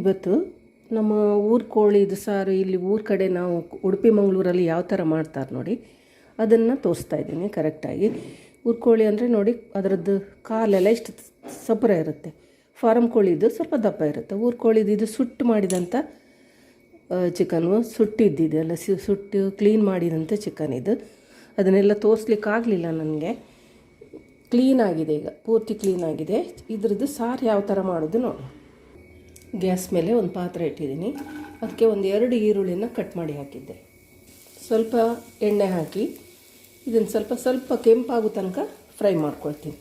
ಇವತ್ತು ನಮ್ಮ ಊರು ಕೋಳಿದು ಸಾರು ಇಲ್ಲಿ ಊರ ಕಡೆ ನಾವು ಉಡುಪಿ, ಮಂಗಳೂರಲ್ಲಿ ಯಾವ ಥರ ಮಾಡ್ತಾರೆ ನೋಡಿ, ಅದನ್ನು ತೋರಿಸ್ತಾ ಇದ್ದೀನಿ ಕರೆಕ್ಟಾಗಿ ಊರು ಕೋಳಿ ಅಂದರೆ ನೋಡಿ, ಅದರದ್ದು ಕಾಲೆಲ್ಲ ಇಷ್ಟು ಸಪುರ ಇರುತ್ತೆ. ಫಾರಮ್ ಕೋಳಿದು ಸ್ವಲ್ಪ ದಪ್ಪ ಇರುತ್ತೆ. ಊರು ಕೋಳಿದು ಇದು ಸುಟ್ಟು ಮಾಡಿದಂಥ ಚಿಕನು ಸುಟ್ಟಿದ್ದಿದೆಲ್ಲ ಸಿ, ಸುಟ್ಟು ಕ್ಲೀನ್ ಮಾಡಿದಂಥ ಚಿಕನ್ ಇದು. ಅದನ್ನೆಲ್ಲ ತೋರಿಸ್ಲಿಕ್ಕಾಗಲಿಲ್ಲ ನನಗೆ. ಕ್ಲೀನ್ ಆಗಿದೆ ಈಗ, ಪೂರ್ತಿ ಕ್ಲೀನ್ ಆಗಿದೆ. ಇದ್ರದ್ದು ಸಾರು ಯಾವ ಥರ ಮಾಡೋದು ನೋಡಿ. ಗ್ಯಾಸ್ ಮೇಲೆ ಒಂದು ಪಾತ್ರೆ ಇಟ್ಟಿದ್ದೀನಿ. ಅದಕ್ಕೆ ಒಂದು ಎರಡು ಈರುಳ್ಳಿನ ಕಟ್ ಮಾಡಿ ಹಾಕಿದ್ದೆ. ಸ್ವಲ್ಪ ಎಣ್ಣೆ ಹಾಕಿ ಇದನ್ನು ಸ್ವಲ್ಪ ಸ್ವಲ್ಪ ಕೆಂಪಾಗೋ ತನಕ ಫ್ರೈ ಮಾಡ್ಕೊಳ್ತೀನಿ.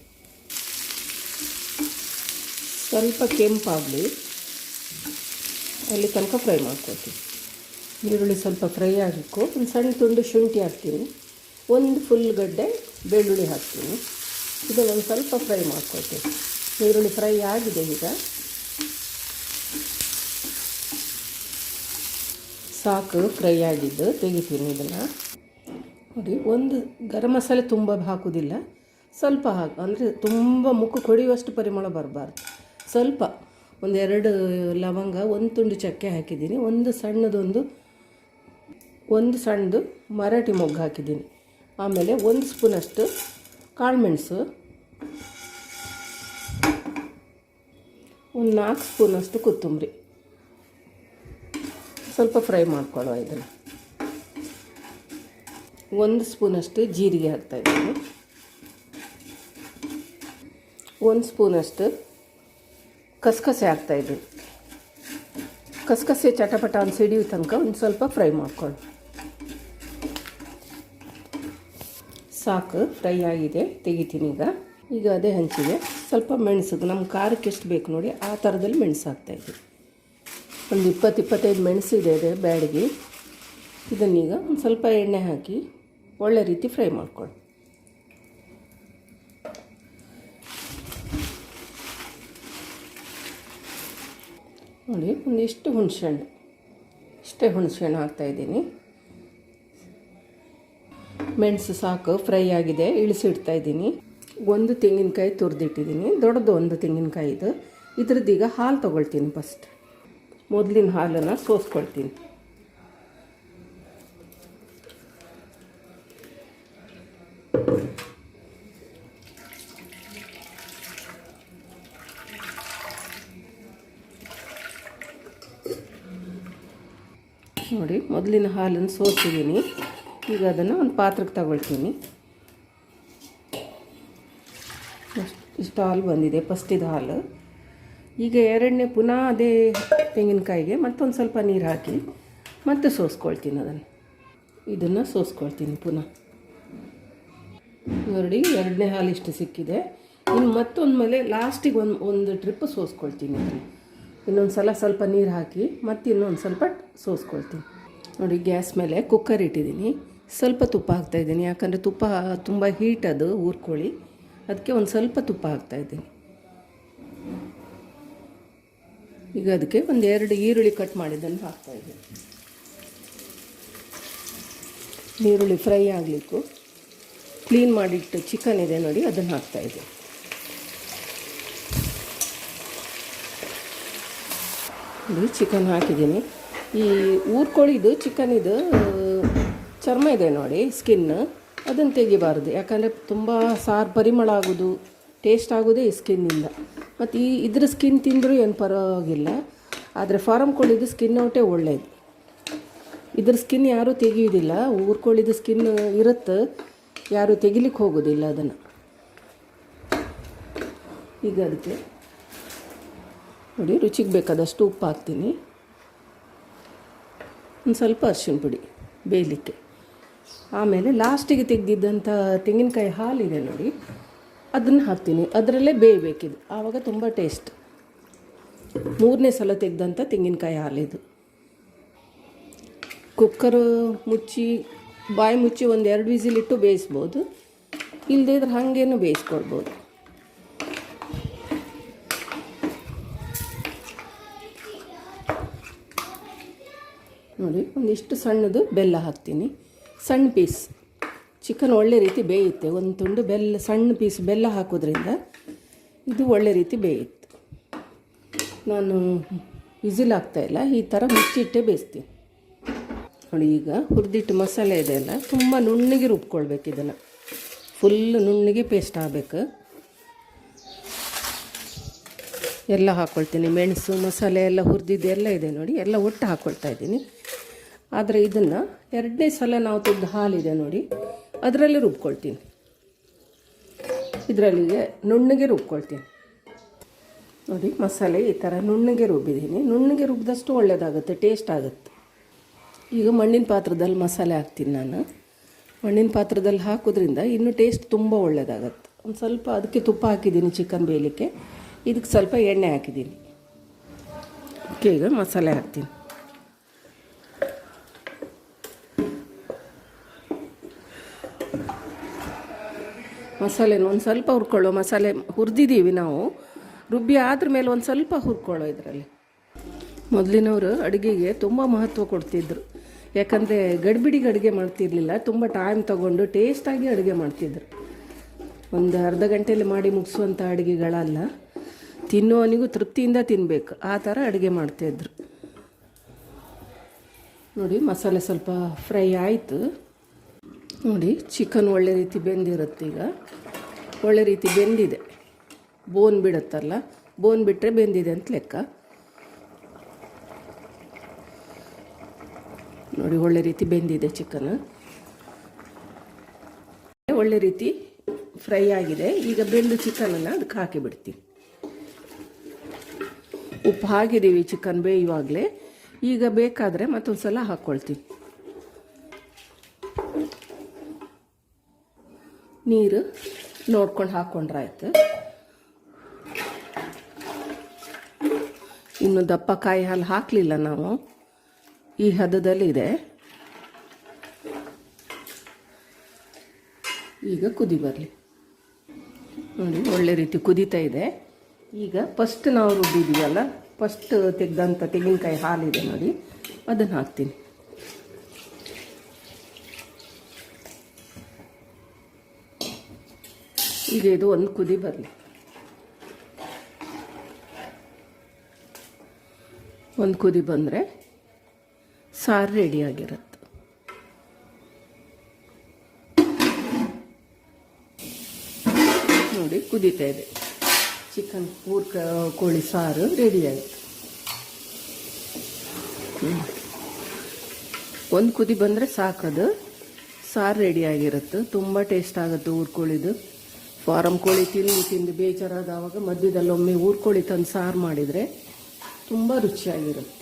ಸ್ವಲ್ಪ ಕೆಂಪಾಗಲಿ ಅಲ್ಲಿ ತನಕ ಫ್ರೈ ಮಾಡ್ಕೊಳ್ತೀನಿ. ಈರುಳ್ಳಿ ಸ್ವಲ್ಪ ಫ್ರೈ ಆಗಬೇಕು ಒಂದು ಸಣ್ಣ ತುಂಡು ಶುಂಠಿ ಹಾಕ್ತೀನಿ. ಒಂದು ಫುಲ್ ಗಡ್ಡೆ ಬೆಳ್ಳುಳ್ಳಿ ಹಾಕ್ತೀನಿ. ಇದನ್ನೊಂದು ಸ್ವಲ್ಪ ಫ್ರೈ ಮಾಡ್ಕೊಳ್ತೀನಿ. ಈರುಳ್ಳಿ ಫ್ರೈ ಆಗಿದೆ ಈಗ. ಸಾಕು ಫ್ರೈ ಆಗಿದ್ದು ತೆಗಿತೀನಿ ಇದನ್ನು. ನೋಡಿ, ಒಂದು ಗರಂ ಮಸಾಲೆ ತುಂಬ ಹಾಕೋದಿಲ್ಲ. ಸ್ವಲ್ಪ ಹಾಕಿ, ಅಂದರೆ ತುಂಬ ಮುಖ ಕೊಡಿಯುವಷ್ಟು ಪರಿಮಳ ಬರಬಾರ್ದು. ಸ್ವಲ್ಪ ಒಂದೆರಡು ಲವಂಗ, ಒಂದು ತುಂಡು ಚಕ್ಕೆ ಹಾಕಿದ್ದೀನಿ. ಒಂದು ಸಣ್ಣದೊಂದು, ಒಂದು ಸಣ್ಣದು ಮರಾಠಿ ಮೊಗ್ಗು ಹಾಕಿದ್ದೀನಿ. ಆಮೇಲೆ ಒಂದು ಸ್ಪೂನಷ್ಟು ಕಾಳುಮೆಣಸು ಒಂದು ನಾಲ್ಕು ಸ್ಪೂನಷ್ಟು ಕೊತ್ತಂಬರಿ. ಸ್ವಲ್ಪ ಫ್ರೈ ಮಾಡ್ಕೊಳ್ಳುವ ಇದನ್ನು. ಒಂದು ಸ್ಪೂನಷ್ಟು ಜೀರಿಗೆ ಹಾಕ್ತಾಯಿದ್ದೀನಿ ಒಂದು ಸ್ಪೂನಷ್ಟು ಕಸಕಸೆ ಹಾಕ್ತಾಯಿದ್ದೀನಿ ಕಸಕಸೆ ಚಟಪಟ ಒಂದು ಸಿಡಿಯೋ ತನಕ ಒಂದು ಸ್ವಲ್ಪ ಫ್ರೈ ಮಾಡ್ಕೊಳ್ಳಿ ಸಾಕು, ಫ್ರೈ ಆಗಿದೆ, ತೆಗಿತೀನಿ ಈಗ. ಈಗ ಅದೇ ಹಂಚಿದೆ ಸ್ವಲ್ಪ ಮೆಣಸು ನಮ್ಮ ಖಾರಕ್ಕೆ ಎಷ್ಟು ಬೇಕು ನೋಡಿ ಆ ಥರದಲ್ಲಿ ಮೆಣಸು ಹಾಕ್ತಾಯಿದ್ದೀನಿ ಒಂದು ಇಪ್ಪತ್ತು ಇಪ್ಪತ್ತೈದು ಮೆಣಸು ಇದೆ ಬ್ಯಾಡಿಗೆ. ಇದನ್ನೀಗ ಒಂದು ಸ್ವಲ್ಪ ಎಣ್ಣೆ ಹಾಕಿ ಒಳ್ಳೆ ರೀತಿ ಫ್ರೈ ಮಾಡ್ಕೊಳ್ಳಿ. ನೋಡಿ, ಒಂದಿಷ್ಟು ಹುಣಸೆಹಣ್ಣು. ಇಷ್ಟೇ ಹುಣಸೆಹಣ್ಣು ಹಾಕ್ತಾಯಿದ್ದೀನಿ ಮೆಣಸು ಸಾಕು, ಫ್ರೈ ಆಗಿದೆ ಇಳಿಸಿಡ್ತಾ ಇದ್ದೀನಿ. ಒಂದು ತೆಂಗಿನಕಾಯಿ ತುರಿದಿಟ್ಟಿದ್ದೀನಿ. ದೊಡ್ಡದು ಒಂದು ತೆಂಗಿನಕಾಯಿ ಇದು. ಈಗ ಹಾಲು ತೊಗೊಳ್ತೀನಿ ಫಸ್ಟ್. ಮೊದಲಿನ ಹಾಲನ್ನು ಸೋಸ್ಕೊಳ್ತೀನಿ. ನೋಡಿ, ಮೊದಲಿನ ಹಾಲನ್ನು ಸೋಸಿದ್ದೀನಿ. ಈಗ ಅದನ್ನು ಒಂದು ಪಾತ್ರಕ್ಕೆ ತಗೊಳ್ತೀನಿ. ಇಷ್ಟು ಹಾಲು ಬಂದಿದೆ, ಫಸ್ಟಿದ ಹಾಲು. ಈಗ ಎರಡನೇ ಪುನಃ ಅದೇ ತೆಂಗಿನಕಾಯಿಗೆ ಮತ್ತೊಂದು ಸ್ವಲ್ಪ ನೀರು ಹಾಕಿ ಮತ್ತೆ ಸೋಸ್ಕೊಳ್ತೀನಿ ಅದನ್ನು. ಇದನ್ನು ಸೋಸ್ಕೊಳ್ತೀನಿ ಪುನಃ. ನೋಡಿ, ಎರಡನೇ ಹಾಲು ಇಷ್ಟು ಸಿಕ್ಕಿದೆ. ಇನ್ನು ಮತ್ತೊಂದು ಮೇಲೆ ಲಾಸ್ಟಿಗೆ ಒಂದು ಒಂದು ಟ್ರಿಪ್ ಸೋಸ್ಕೊಳ್ತೀನಿ ಅದನ್ನು ಇನ್ನೊಂದು ಸಲ ಸ್ವಲ್ಪ ನೀರು ಹಾಕಿ ಮತ್ತೆ ಇನ್ನೊಂದು ಸ್ವಲ್ಪ ಸೋಸ್ಕೊಳ್ತೀನಿ. ನೋಡಿ, ಗ್ಯಾಸ್ ಮೇಲೆ ಕುಕ್ಕರ್ ಇಟ್ಟಿದ್ದೀನಿ. ಸ್ವಲ್ಪ ತುಪ್ಪ ಹಾಕ್ತಾಯಿದ್ದೀನಿ ಯಾಕಂದರೆ ತುಪ್ಪ ತುಂಬ ಹೀಟ್ ಅದು, ಊರ್ಕೊಳ್ಳಿ. ಅದಕ್ಕೆ ಒಂದು ಸ್ವಲ್ಪ ತುಪ್ಪ ಹಾಕ್ತಾಯಿದ್ದೀನಿ ಈಗ ಅದಕ್ಕೆ ಒಂದು ಎರಡು ಈರುಳ್ಳಿ ಕಟ್ ಮಾಡಿದ್ದನ್ನು ಹಾಕ್ತಾಯಿದ್ದೀನಿ ಈರುಳ್ಳಿ ಫ್ರೈ ಆಗಲಿಕ್ಕು. ಕ್ಲೀನ್ ಮಾಡಿಟ್ಟು ಚಿಕನ್ ಇದೆ ನೋಡಿ, ಅದನ್ನು ಹಾಕ್ತಾಯಿದ್ದೀನಿ ಇದು ಚಿಕನ್ ಹಾಕಿದ್ದೀನಿ. ಈ ಊರ್ಕೋಳಿದು ಚಿಕನ್ ಇದು, ಚರ್ಮ ಇದೆ ನೋಡಿ ಸ್ಕಿನ್ ಅದನ್ನು ತೆಗಿಬಾರ್ದು. ಯಾಕಂದರೆ ತುಂಬ ಸಾರು, ಪರಿಮಳ ಆಗೋದು ಟೇಸ್ಟ್ ಆಗೋದೇ ಈ ಸ್ಕಿನ್ನಿಂದ. ಮತ್ತು ಈ ಇದ್ರ ಸ್ಕಿನ್ ತಿಂದರೂ ಏನು ಪರವಾಗಿಲ್ಲ. ಆದರೆ ಫಾರಮ್ ಕೋಳಿದು ಸ್ಕಿನ್ ಔಟೇ ಒಳ್ಳೆಯದು ಇದ್ರ ಸ್ಕಿನ್ ಯಾರೂ ತೆಗೆಯೋದಿಲ್ಲ. ಊರ್ಕೊಳ್ಳಿದ ಸ್ಕಿನ್ ಇರುತ್ತೆ. ಯಾರೂ ತೆಗಿಲಿಕ್ಕೆ ಹೋಗೋದಿಲ್ಲ ಅದನ್ನು. ಈಗ ಅದಕ್ಕೆ ನೋಡಿ, ರುಚಿಗೆ ಬೇಕಾದಷ್ಟು ಉಪ್ಪು ಹಾಕ್ತೀನಿ. ಒಂದು ಸ್ವಲ್ಪ ಅರ್ಶಿನ ಪುಡಿ ಬೇಯಲಿಕ್ಕೆ. ಆಮೇಲೆ ಲಾಸ್ಟಿಗೆ ತೆಗೆದಿದ್ದಂಥ ತೆಂಗಿನಕಾಯಿ ಹಾಲಿದೆ ನೋಡಿ. ಅದನ್ನು ಹಾಕ್ತೀನಿ. ಅದರಲ್ಲೇ ಬೇಯಬೇಕಿದು ಆವಾಗ ತುಂಬ ಟೇಸ್ಟ್ ಮೂರನೇ ಸಲ ತೆಗೆದಂಥ ತೆಂಗಿನಕಾಯಿ ಹಾಲಿದು. ಕುಕ್ಕರು ಮುಚ್ಚಿ, ಬಾಯಿ ಮುಚ್ಚಿ ಒಂದು ಎರಡು ವಿಸಿಲಿಟ್ಟು ಬೇಯಿಸ್ಬೋದು. ಇಲ್ಲದೇ ಇದ್ರೆ ಹಾಗೇನು ಬೇಯಿಸ್ಕೊಡ್ಬೋದು ನೋಡಿ, ಒಂದಿಷ್ಟು ಸಣ್ಣದು ಬೆಲ್ಲ ಹಾಕ್ತೀನಿ. ಸಣ್ಣ ಪೀಸ್ ಚಿಕನ್ ಒಳ್ಳೆ ರೀತಿ ಬೇಯುತ್ತೆ. ಒಂದು ತುಂಡು ಬೆಲ್ಲ, ಸಣ್ಣ ಪೀಸ್ ಬೆಲ್ಲ ಹಾಕೋದ್ರಿಂದ ಇದು ಒಳ್ಳೆ ರೀತಿ ಬೇಯುತ್ತೆ. ನಾನು ವಿಸಿಲ್ ಆಗ್ತಾಯಿಲ್ಲ ಈ ಥರ ಮುಚ್ಚಿಟ್ಟೆ ಬೇಯಿಸ್ತೀನಿ. ನೋಡಿ, ಈಗ ಹುರಿದಿಟ್ಟು ಮಸಾಲೆ ಇದೆ ಅಲ್ಲ, ತುಂಬ ನುಣ್ಣಗೆ ರುಬ್ಕೊಳ್ಬೇಕು ಇದನ್ನು. ಫುಲ್ ನುಣ್ಣಗೆ ಪೇಸ್ಟ್ ಆಗಬೇಕು. ಎಲ್ಲ ಹಾಕ್ಕೊಳ್ತೀನಿ ಮೆಣಸು, ಮಸಾಲೆ ಎಲ್ಲ ಹುರಿದಿದ್ದು ಎಲ್ಲ ಇದೆ ನೋಡಿ. ಎಲ್ಲ ಒಟ್ಟು ಹಾಕ್ಕೊಳ್ತಾ ಇದ್ದೀನಿ. ಆದರೆ ಇದನ್ನು ಎರಡನೇ ಸಲ ನಾವು ತೆಗೆದು ಹಾಲಿದೆ ನೋಡಿ. ಅದರಲ್ಲಿ ರುಬ್ಕೊಳ್ತೀನಿ. ಇದರಲ್ಲಿಗೆ ನುಣ್ಣಗೆ ರುಬ್ಕೊಳ್ತೀನಿ. ನೋಡಿ, ಮಸಾಲೆ ಈ ಥರ ನುಣ್ಣಗೆ ರುಬ್ಬಿದ್ದೀನಿ. ನುಣ್ಣಗೆ ರುಬ್ಬಿದಷ್ಟು ಒಳ್ಳೆಯದಾಗುತ್ತೆ ಟೇಸ್ಟ್ ಆಗುತ್ತೆ. ಈಗ ಮಣ್ಣಿನ ಪಾತ್ರದಲ್ಲಿ ಮಸಾಲೆ ಹಾಕ್ತೀನಿ ನಾನು. ಮಣ್ಣಿನ ಪಾತ್ರದಲ್ಲಿ ಹಾಕೋದ್ರಿಂದ ಇನ್ನೂ ಟೇಸ್ಟ್ ತುಂಬ ಒಳ್ಳೆಯದಾಗತ್ತೆ ಒಂದು ಸ್ವಲ್ಪ ಅದಕ್ಕೆ ತುಪ್ಪ ಹಾಕಿದ್ದೀನಿ ಚಿಕನ್ ಬೇಯಲಿಕ್ಕೆ. ಇದಕ್ಕೆ ಸ್ವಲ್ಪ ಎಣ್ಣೆ ಹಾಕಿದ್ದೀನಿ. ಈಗ ಮಸಾಲೆ ಹಾಕ್ತೀನಿ. ಮಸಾಲೆನ ಒಂದು ಸ್ವಲ್ಪ ಹುರ್ಕೊಳ್ಳೋ ಮಸಾಲೆ ಹುರಿದಿದ್ದೀವಿ ನಾವು. ರುಬ್ಬಿ ಆದ್ರ ಮೇಲೆ ಒಂದು ಸ್ವಲ್ಪ ಹುರ್ಕೊಳ್ಳೋ ಇದರಲ್ಲಿ. ಮೊದಲಿನವರು ಅಡುಗೆಗೆ ತುಂಬ ಮಹತ್ವ ಕೊಡ್ತಿದ್ರು. ಯಾಕಂದರೆ ಗಡ್ಬಿಡಿಗೆ ಅಡುಗೆ ಮಾಡ್ತಿರ್ಲಿಲ್ಲ, ತುಂಬ ಟೈಮ್ ತೊಗೊಂಡು ಟೇಸ್ಟಾಗಿ ಅಡುಗೆ ಮಾಡ್ತಿದ್ರು. ಒಂದು ಅರ್ಧ ಗಂಟೆಯಲ್ಲಿ ಮಾಡಿ ಮುಗಿಸುವಂಥ ಅಡುಗೆಗಳಲ್ಲ ತಿನ್ನುವನಿಗೂ ತೃಪ್ತಿಯಿಂದ ತಿನ್ನಬೇಕು ಆ ಥರ ಅಡುಗೆ ಮಾಡ್ತಾಯಿದ್ರು ನೋಡಿ, ಮಸಾಲೆ ಸ್ವಲ್ಪ ಫ್ರೈ ಆಯಿತು. ನೋಡಿ ಚಿಕನ್ ಒಳ್ಳೆ ರೀತಿ ಬೆಂದಿರುತ್ತೆ ಈಗ. ಒಳ್ಳೆ ರೀತಿ ಬೆಂದಿದೆ. ಬೋನ್ ಬಿಡುತ್ತಲ್ಲ ಬೋನ್ ಬಿಟ್ಟರೆ ಬೆಂದಿದೆ ಅಂತ ಲೆಕ್ಕ. ನೋಡಿ, ಒಳ್ಳೆ ರೀತಿ ಬೆಂದಿದೆ ಚಿಕನ್ ಒಳ್ಳೆ ರೀತಿ ಫ್ರೈ ಆಗಿದೆ. ಈಗ ಬೆಂದು ಚಿಕನನ್ನು ಅದಕ್ಕೆ ಹಾಕಿ ಬಿಡ್ತೀವಿ ಉಪ್ಪು ಹಾಕಿದ್ದೀವಿ ಚಿಕನ್ ಬೇಯುವಾಗಲೇ. ಈಗ ಬೇಕಾದರೆ ಮತ್ತೊಂದು ಸಲ ಹಾಕ್ಕೊಳ್ತೀನಿ ನೀರು. ನೋಡ್ಕೊಂಡು ಹಾಕ್ಕೊಂಡ್ರಾಯ್ತು ಇನ್ನು ದಪ್ಪ ಕಾಯಿ ಹಾಲು ಹಾಕಲಿಲ್ಲ ನಾವು. ಈ ಹದದಲ್ಲಿದೆ ಈಗ ಕುದಿ ಬರಲಿ. ನೋಡಿ, ಒಳ್ಳೆ ರೀತಿ ಕುದೀತಾ ಇದೆ. ಈಗ ಫಸ್ಟ್ ನಾವು ರುಬ್ಬಿದೀವಲ್ಲ ಫಸ್ಟ್ ತೆಗೆದಂಥ ತೆಂಗಿನಕಾಯಿ ಹಾಲಿದೆ ನೋಡಿ. ಅದನ್ನು ಹಾಕ್ತೀನಿ. ಈಗ ಇದು ಒಂದು ಕುದಿ ಬರಲಿ. ಒಂದು ಕುದಿ ಬಂದರೆ ಸಾರು ರೆಡಿಯಾಗಿರುತ್ತೆ ನೋಡಿ ಕುದೀತಾ ಇದೆ. ಚಿಕನ್ ಊರ್ ಕೋಳಿ ಸಾರು ರೆಡಿ ಆಯಿತು. ಒಂದು ಕುದಿ ಬಂದರೆ ಸಾಕದು. ಸಾರು ರೆಡಿಯಾಗಿರುತ್ತೆ ತುಂಬ ಟೇಸ್ಟ್ ಆಗುತ್ತೆ ಊರ್ ಫಾರಮ್ ಕೋಳಿ ತಿಂದು ತಿಂದು ಬೇಜಾರಾದವಾಗ ಮಧ್ಯದಲ್ಲಿ ಒಮ್ಮೆ ಊರ್ಕೋಳಿ ತಂದು ಸಾರು ಮಾಡಿದರೆ ತುಂಬ ರುಚಿಯಾಗಿರುತ್ತೆ.